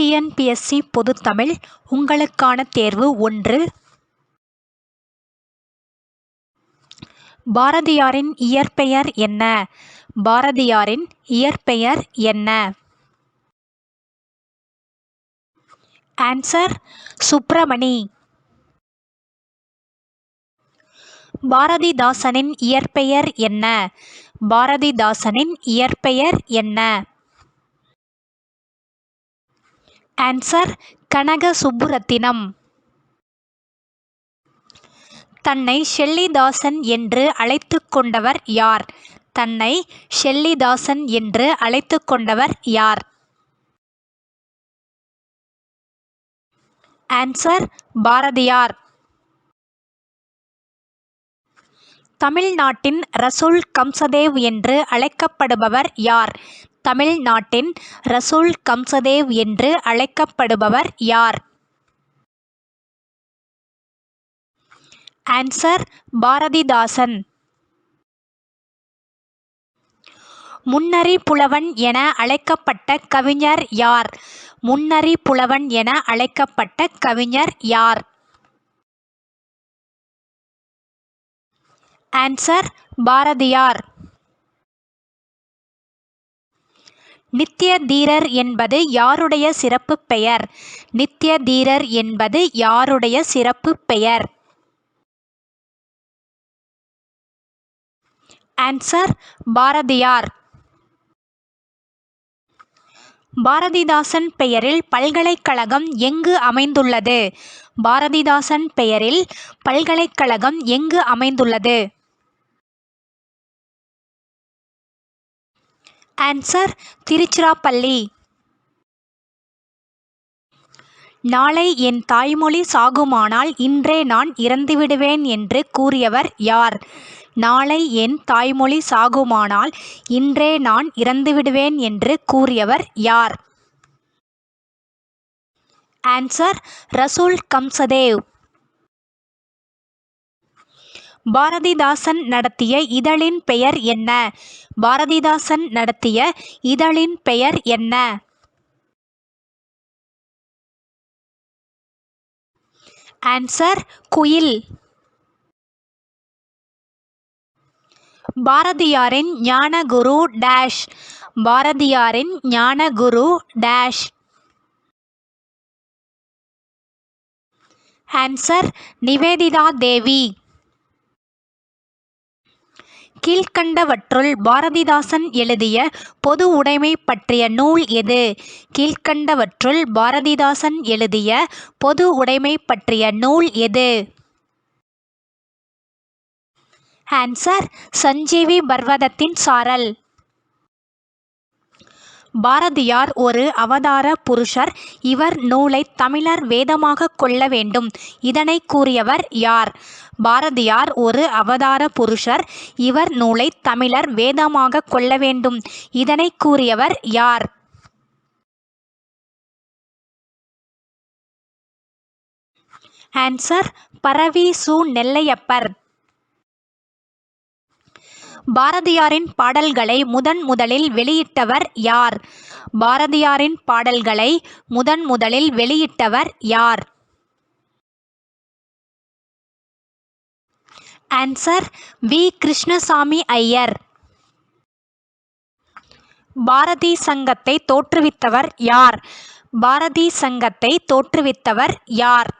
TNPSC பொதுத்தமிழ் உங்களுக்கான தேர்வு ஒன்று. பாரதியாரின் இயற்பெயர் என்ன? பாரதியாரின் இயற்பெயர் என்ன? ஆன்சர் சுப்பிரமணி. பாரதிதாசனின் இயற்பெயர் என்ன? பாரதிதாசனின் இயற்பெயர் என்ன? ஆன்சர் கனக சுப்புரத்தினம் தன்னை ஷெல்லிதாசன் என்று அழைத்து கொண்டவர் யார்? தன்னை ஷெல்லிதாசன் என்று அழைத்து கொண்டவர் யார்? ஆன்சர் பாரதியார். தமிழ்நாட்டின் ரசூல் கம்சதேவ் என்று அழைக்கப்படுபவர் யார்? தமிழ்நாட்டின் ரசூல் கம்சதேவ் என்று அழைக்கப்படுபவர் யார்? ஆன்சர் பாரதிதாசன். முன்னறி புலவன் என அழைக்கப்பட்ட கவிஞர் யார்? முன்னறி புலவன் என அழைக்கப்பட்ட கவிஞர் யார்? ஆன்சர் பாரதியார். நித்திய தீரர் என்பது யாருடைய சிறப்பு பெயர்? நித்திய தீரர் என்பது யாருடைய சிறப்பு பெயர்? ஆன்சர் பாரதியார். பாரதிதாசன் பெயரில் பல்கலைக்கழகம் எங்கு அமைந்துள்ளது? பாரதிதாசன் பெயரில் பல்கலைக்கழகம் எங்கு அமைந்துள்ளது? ஆன்சர் திருச்சிராப்பள்ளி. நாளை என் தாய்மொழி சாகுமானால் இன்றே நான் இறந்துவிடுவேன் என்று கூறியவர் யார்? நாளை என் தாய்மொழி சாகுமானால் இன்றே நான் இறந்துவிடுவேன் என்று கூறியவர் யார்? ஆன்சர் ரசூல் கம்சதேவ். பாரதிதாசன் நடத்திய இதழின் பெயர் என்ன? பாரதிதாசன் நடத்திய இதழின் பெயர் என்ன? ஆன்சர் குயில். பாரதியாரின் ஞானகுரு டேஷ். பாரதியாரின் ஞானகுரு டேஷ். ஆன்சர் நிவேதிதா தேவி. கீழ்கண்டவற்றுள் பாரதிதாசன் எழுதிய பொது உடைமை பற்றிய நூல் எது? கீழ்கண்டவற்றுள் பாரதிதாசன் எழுதிய பொது உடைமை பற்றிய நூல் எது? ஆன்சர் சஞ்சீவி பர்வதத்தின் சாரல். பாரதியார் ஒரு அவதார புருஷர். இவர் நூலை தமிழர் வேதமாக கொள்ள வேண்டும். இதனை கூறியவர் யார்? பாரதியார் ஒரு அவதார புருஷர். இவர் நூலை தமிழர் வேதமாக கொள்ள வேண்டும். இதனை கூறியவர் யார்? ஆன்சர் பரவி சு நெல்லையப்பர். பாரதியாரின் பாடல்களை முதன் முதலில் வெளியிட்டவர் யார்? பாரதியாரின் பாடல்களை முதன் முதலில் வெளியிட்டவர் யார்? ஆன்சர் வி கிருஷ்ணசாமி ஐயர் பாரதி சங்கத்தை தோற்றுவித்தவர் யார்? பாரதி சங்கத்தை தோற்றுவித்தவர் யார்?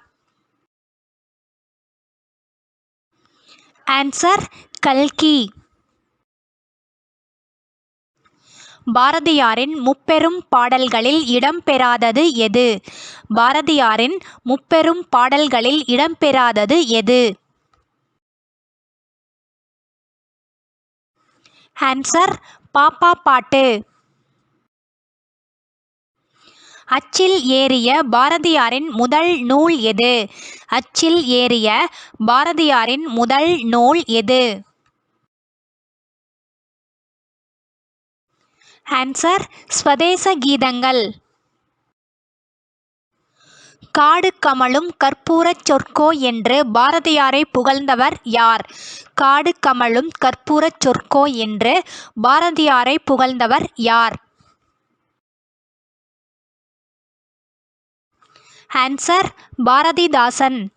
ஆன்சர் கல்கி. பாரதியாரின் முப்பெரும் பாடல்களில் இடம்பெறாதது எது? பாரதியாரின் முப்பெரும் பாடல்களில் இடம்பெறாதது எது? ஆன்சர் பாப்பா பாட்டு. அச்சில் ஏறிய பாரதியாரின் முதல் நூல் எது? அச்சில் ஏறிய பாரதியாரின் முதல் நூல் எது? ஆன்சர் ஸ்வதேச கீதங்கள் காடு கமலும் கற்பூரச் சொற்கோ என்று பாரதியாரை புகழ்ந்தவர் யார்? காடு கமலும் கற்பூரச் சொற்கோ என்று பாரதியாரை புகழ்ந்தவர் யார்? ஆன்சர் பாரதிதாசன்.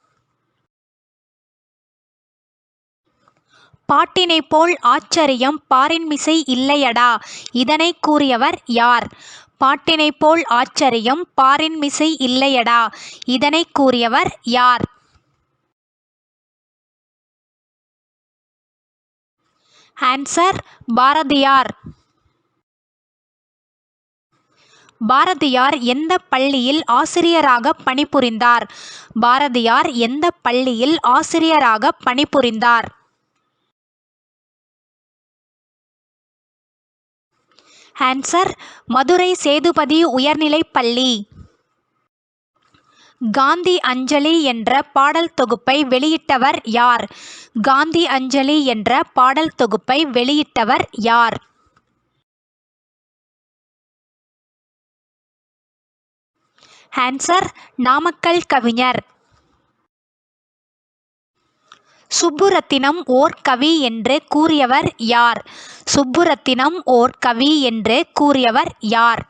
பாட்டினைப் போல் ஆச்சரியம் பாரின்மிசை இல்லையடா. இதனை கூறியவர் யார்? பாட்டினைப் போல் ஆச்சரியம் பாரின்மிசை இல்லையடா. இதனை கூறியவர் யார்? ஆன்சர் பாரதியார். பாரதியார் எந்த பள்ளியில் ஆசிரியராக பணிபுரிந்தார்? பாரதியார் எந்த பள்ளியில் ஆசிரியராக பணிபுரிந்தார்? ஆன்சர் மதுரை சேதுபதி உயர்நிலைப் பள்ளி. காந்தி அஞ்சலி என்ற பாடல் தொகுப்பை வெளியிட்டவர் யார்? காந்தி அஞ்சலி என்ற பாடல் தொகுப்பை வெளியிட்டவர் யார்? ஆன்சர் நாமக்கல் கவிஞர். சுப்புரத்தினம் ஓர் கவி என்று கூறியவர் யார்? சுப்புரத்தினம் ஓர் கவி என்று கூறியவர் யார்?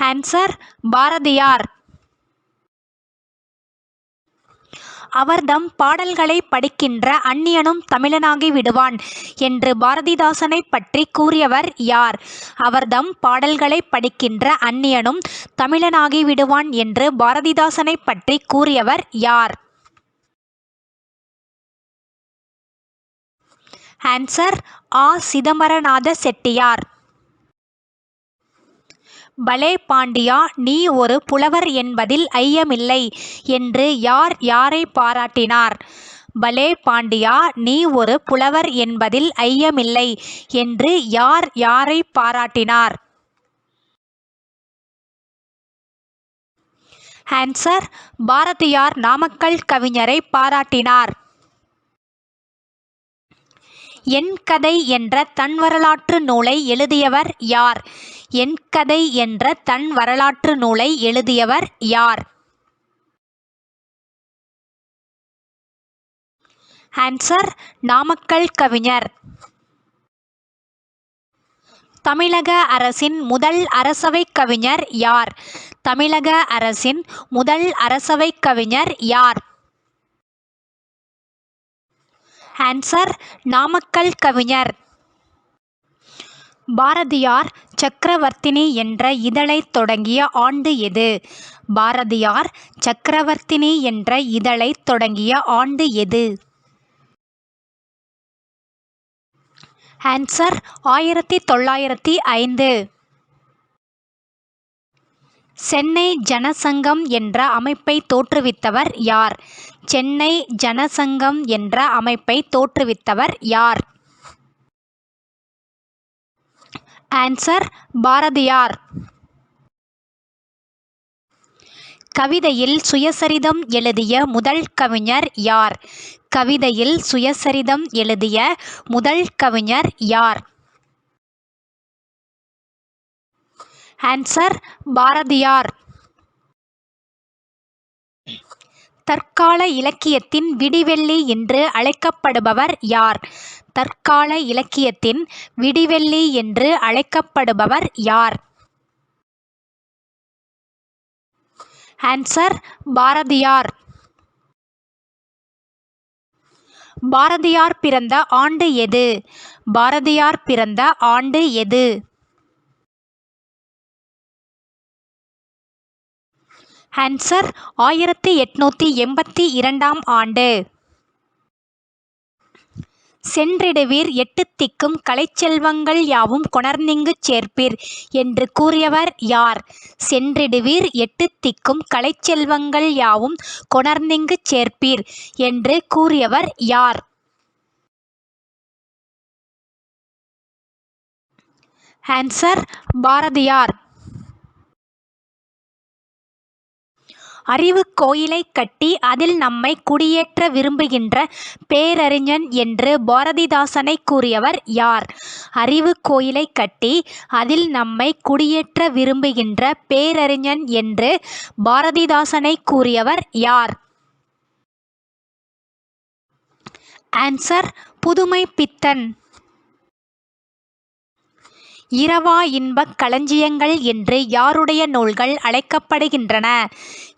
ஆன்சர் பாரதியார். அவர்தம் பாடல்களை படிக்கின்ற அந்நியனும் தமிழனாகி விடுவான் என்று பாரதிதாசனை பற்றி கூறியவர் யார்? அவர்தம் பாடல்களை படிக்கின்ற அந்நியனும் தமிழனாகி விடுவான் என்று பாரதிதாசனை பற்றி கூறியவர் யார்? ஆன்சர் ஆ. சிதம்பரநாத செட்டியார். பலே பாண்டியா நீ ஒரு புலவர் என்பதில் ஐயமில்லை என்று யார் யாரை பாராட்டினார்? பலே பாண்டியா நீ ஒரு புலவர் என்பதில் ஐயமில்லை என்று யார் யாரை பாராட்டினார்? ஆன்சர் பாரதியார் நாமக்கல் கவிஞரை பாராட்டினார். என் கதை என்ற தன் வரலாற்று நூலை எழுதியவர் யார்? என் கதை என்ற தன் வரலாற்று நூலை எழுதியவர் யார்? ஆன்சர் நாமக்கல் கவிஞர். தமிழக அரசின் முதல் அரசவைக் கவிஞர் யார்? தமிழக அரசின் முதல் அரசவைக் கவிஞர் யார்? ஆன்சர் நாமக்கல் கவிஞர். பாரதியார் சக்கரவர்த்தினி என்ற இதழைத் தொடங்கிய ஆண்டு எது? பாரதியார் சக்கரவர்த்தினி என்ற இதழைத் தொடங்கிய ஆண்டு எது? ஆன்சர் ஆயிரத்தி தொள்ளாயிரத்தி ஐந்து. சென்னை ஜனசங்கம் என்ற அமைப்பை தோற்றுவித்தவர் யார்? சென்னை ஜனசங்கம் என்ற அமைப்பை தோற்றுவித்தவர் யார்? ஆன்சர் பாரதியார். கவிதையில் சுயசரிதம் எழுதிய முதல் கவிஞர் யார்? கவிதையில் சுயசரிதம் எழுதிய முதல் கவிஞர் யார்? ஆன்சர் பாரதியார். தற்கால இலக்கியத்தின் விடிவெள்ளி என்று அழைக்கப்படுபவர் யார்? தற்கால இலக்கியத்தின் விடிவெள்ளி என்று அழைக்கப்படுபவர் யார்? ஆன்சர் பாரதியார். பாரதியார் பிறந்த ஆண்டு எது? பாரதியார் பிறந்த ஆண்டு எது? ஆன்சர் ஆயிரத்தி எட்நூற்றி எண்பத்தி இரண்டாம் ஆண்டு. சென்றிடுவீர் எட்டு திக்கும் கலைச்செல்வங்கள் யாவும் கொணர்ந்திங்கு சேர்ப்பீர் என்று கூறியவர் யார்? சென்றிடுவீர் எட்டு திக்கும் கலைச்செல்வங்கள் யாவும் கொணர்ந்திங்கு சேர்ப்பீர் என்று கூறியவர் யார்? ஆன்சர் பாரதியார். அறிவுக் கோயிலைக் கட்டி அதில் நம்மை குடியேற்ற விரும்புகின்ற பேரறிஞன் என்று பாரதிதாசனைக் கூறியவர் யார்? அறிவுக் கோயிலைக் கட்டி அதில் நம்மை குடியேற்ற விரும்புகின்ற பேரறிஞன் என்று பாரதிதாசனைக் கூறியவர் யார்? ஆன்சர் புதுமைப்பித்தன். இரவா இன்பக் களஞ்சியங்கள் என்று யாருடைய நூல்கள் அழைக்கப்படுகின்றன?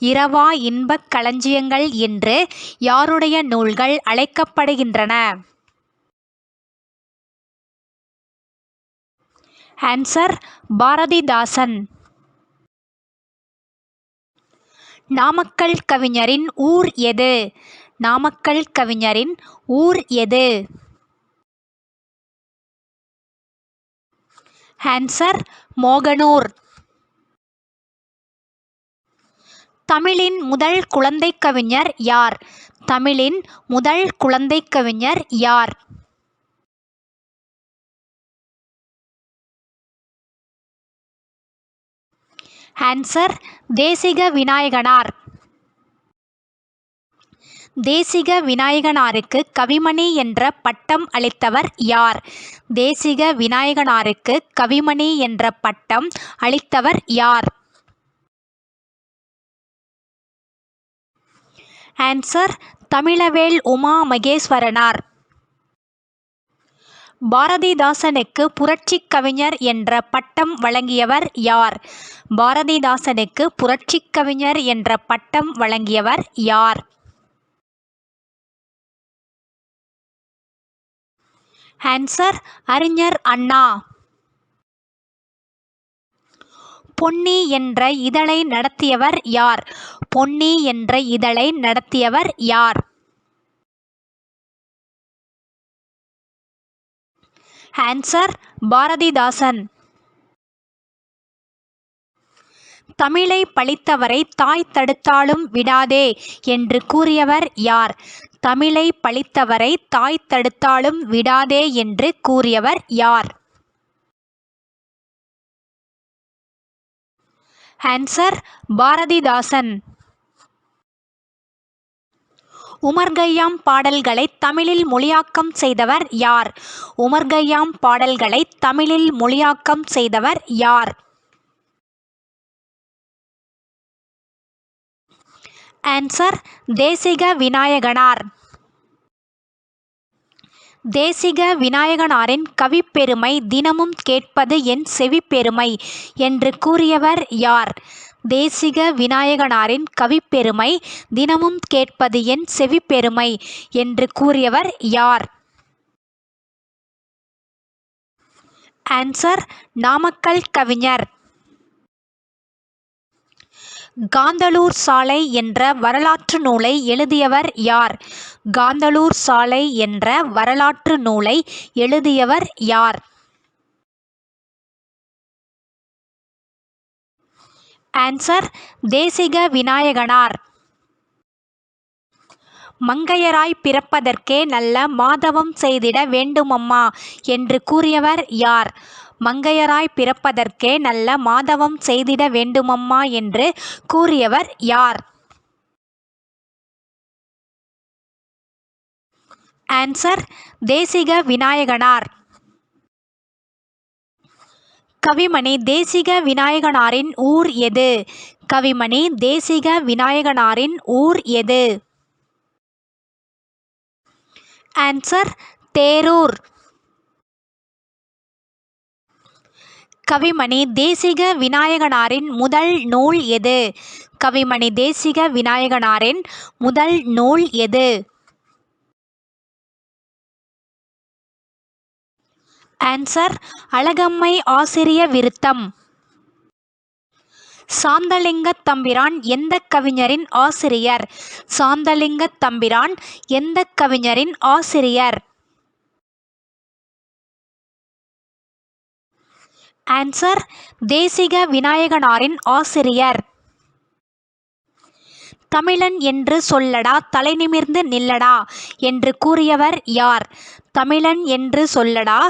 இரவா இன்பக் களஞ்சியங்கள் என்று யாருடைய நூல்கள் அழைக்கப்படுகின்றன? ஆன்சர் பாரதிதாசன். நாமக்கல் கவிஞரின் ஊர் எது? நாமக்கல் கவிஞரின் ஊர் எது? ஆன்சர் மோகனூர். தமிழின் முதல் குழந்தைக் கவிஞர் யார்? தமிழின் முதல் குழந்தைக் கவிஞர் யார்? ஆன்சர் தேசிக விநாயகனார். தேசிக விநாயகனாருக்கு கவிமணி என்ற பட்டம் அளித்தவர் யார்? தேசிக விநாயகனாருக்கு கவிமணி என்ற பட்டம் அளித்தவர் யார்? ஆன்சர் தமிழவேள் உமா மகேஸ்வரனார். பாரதிதாசனுக்கு புரட்சிக் கவிஞர் என்ற பட்டம் வழங்கியவர் யார்? பாரதிதாசனுக்கு புரட்சிக் கவிஞர் என்ற பட்டம் வழங்கியவர் யார்? ஆன்சர் அறிஞர் அண்ணா. பொன்னி என்ற இதழை நடத்தியவர் யார்? பொன்னி என்ற இதழை நடத்தியவர் யார்? ஆன்சர் பாரதிதாசன். தமிழை பழித்தவரை தாய் தடுத்தாலும் விடாதே என்று கூறியவர் யார்? தமிழை பழித்தவரை தாய் தடுத்தாலும் விடாதே என்று கூறியவர் யார்? ஆன்சர் பாரதிதாசன். உமர்கய்யாம் பாடல்களை தமிழில் மொழியாக்கம் செய்தவர் யார்? உமர்கய்யாம் பாடல்களை தமிழில் மொழியாக்கம் செய்தவர் யார்? ஆன்சர் தேசிக விநாயகனார். தேசிக விநாயகனாரின் கவிப்பெருமை தினமும் கேட்பது என் செவிப்பெருமை என்று கூறியவர் யார்? தேசிக விநாயகனாரின் கவிப்பெருமை தினமும் கேட்பது என் செவிப்பெருமை என்று கூறியவர் யார்? ஆன்சர் நாமக்கல் கவிஞர். காந்தளூர் சாலை என்ற வரலாற்று நூலை எழுதியவர் யார்? காந்தளூர் சாலை என்ற வரலாற்று நூலை எழுதியவர் யார்? ஆன்சர் தேசிக விநாயகனார். மங்கையராய் பிறப்பதற்கே நல்ல மாதவம் செய்திட வேண்டுமம்மா என்று கூறியவர் யார்? மங்கையராய் பிறப்பதற்கே நல்ல மாதவம் செய்திட வேண்டுமம்மா என்று கூறியவர் யார்? ஆன்சர் தேசிக விநாயகனார். கவிமணி தேசிக விநாயகனாரின் ஊர் எது? கவிமணி தேசிக விநாயகனாரின் ஊர் எது? ஆன்சர் தேரூர். கவிமணி தேசிக விநாயகனாரின் முதல் நூல் எது? கவிமணி தேசிக விநாயகனாரின் முதல் நூல் எது? ஆன்சர் அழகம்மை ஆசிரிய விருத்தம். சாந்தலிங்கத் தம்பிரான் எந்த கவிஞரின் ஆசிரியர்? சாந்தலிங்கத் தம்பிரான் எந்த கவிஞரின் ஆசிரியர்? ஆன்சர் தேசிக விநாயகனாரின் ஆசிரியர். தமிழன் என்று சொல்லடா தலைநிமிர்ந்து நில்லடா என்று கூறியவர் யார்? தமிழன் என்று சொல்லடா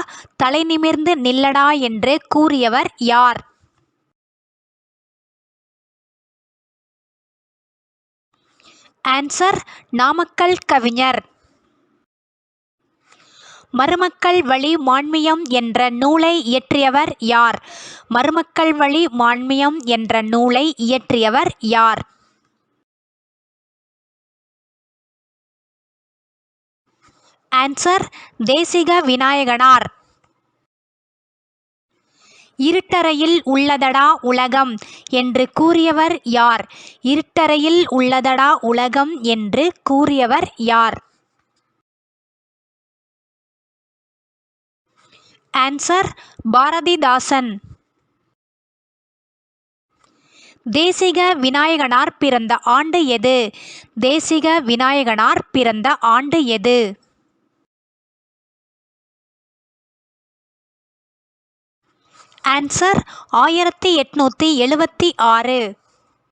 தலைநிமிர்ந்து நில்லடா என்று கூறியவர் யார்? ஆன்சர் நாமக்கல் கவிஞர். மருமக்கள் வழி மான்மியம் என்ற நூலை இயற்றியவர் யார்? மருமக்கள் வழி மான்மியம் என்ற நூலை இயற்றியவர் யார்? ஆன்சர் தேசிக விநாயகனார். இருட்டறையில் உள்ளதடா உலகம் என்று கூறியவர் யார்? இருட்டறையில் உள்ளதடா உலகம் என்று கூறியவர் யார்? ஆன்சர் பாரதிதாசன். தேசிக விநாயகனார் பிறந்த ஆண்டு எது? தேசிக விநாயகனார் பிறந்த ஆண்டு எது? ஆன்சர் ஆயிரத்தி எட்நூற்றி எழுபத்தி ஆறு.